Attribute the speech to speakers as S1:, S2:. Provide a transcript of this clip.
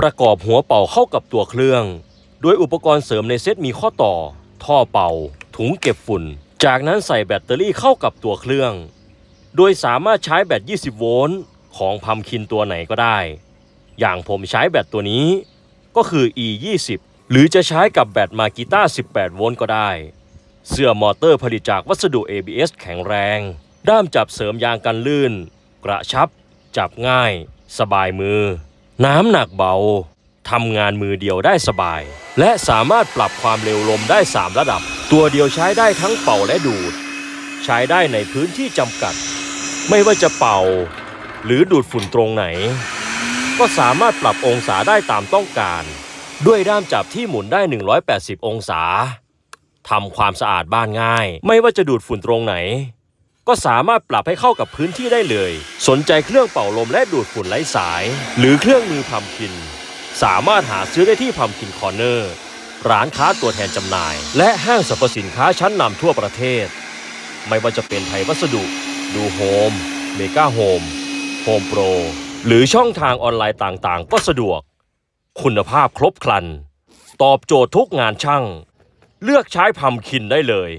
S1: ประกอบหัวเป่าเข้ากับตัวเครื่อง โดยอุปกรณ์เสริมในเซตมีข้อต่อ ท่อเป่า ถุงเก็บฝุ่น จากนั้นใส่แบตเตอรี่เข้ากับตัวเครื่อง โดยสามารถใช้แบต 20 โวลต์ของพัมคินตัวไหนก็ได้ อย่างผมใช้แบตตัวนี้ ก็คือ e 2 0หรือจะใช้กับแบตมากิต้า 18 โวลต์ก็ได้ เสื้อมอเตอร์ผลิตจากวัสดุ ABS แข็งแรง ด้ามจับเสริมยางกันลื่น กระชับ จับง่าย สบายมือ น้ำหนักเบาทำงานมือเดียวได้สบาย และสามารถปรับความเร็วลมได้ 3 ระดับ ตัวเดียวใช้ได้ทั้งเป่าและดูด ใช้ได้ในพื้นที่จำกัด ไม่ว่าจะเป่า หรือดูดฝุ่นตรงไหน ก็สามารถปรับองศาได้ตามต้องการ ด้วยด้ามจับที่หมุนได้ 180 องศาทำความสะอาดบ้านง่าย ไม่ว่าจะดูดฝุ่นตรงไหน ก็สามารถปรับให้เข้ากับพื้นที่ได้เลย สนใจเครื่องเป่าลมและดูดฝุ่นไร้สาย หรือเครื่องมือพัมคิน สามารถหาซื้อได้ที่พัมคินคอร์เนอร์ ร้านค้าตัวแทนจำหน่าย และห้างสรรพสินค้าชั้นนำทั่วประเทศ ไม่ว่าจะเป็นไทยวัสดุ ดูโฮม เมกาโฮม โฮมโปร หรือช่องทางออนไลน์ต่างๆ ก็สะดวก คุณภาพครบครัน ตอบโจทย์ทุกงานช่าง เลือกใช้พัมคินได้เลย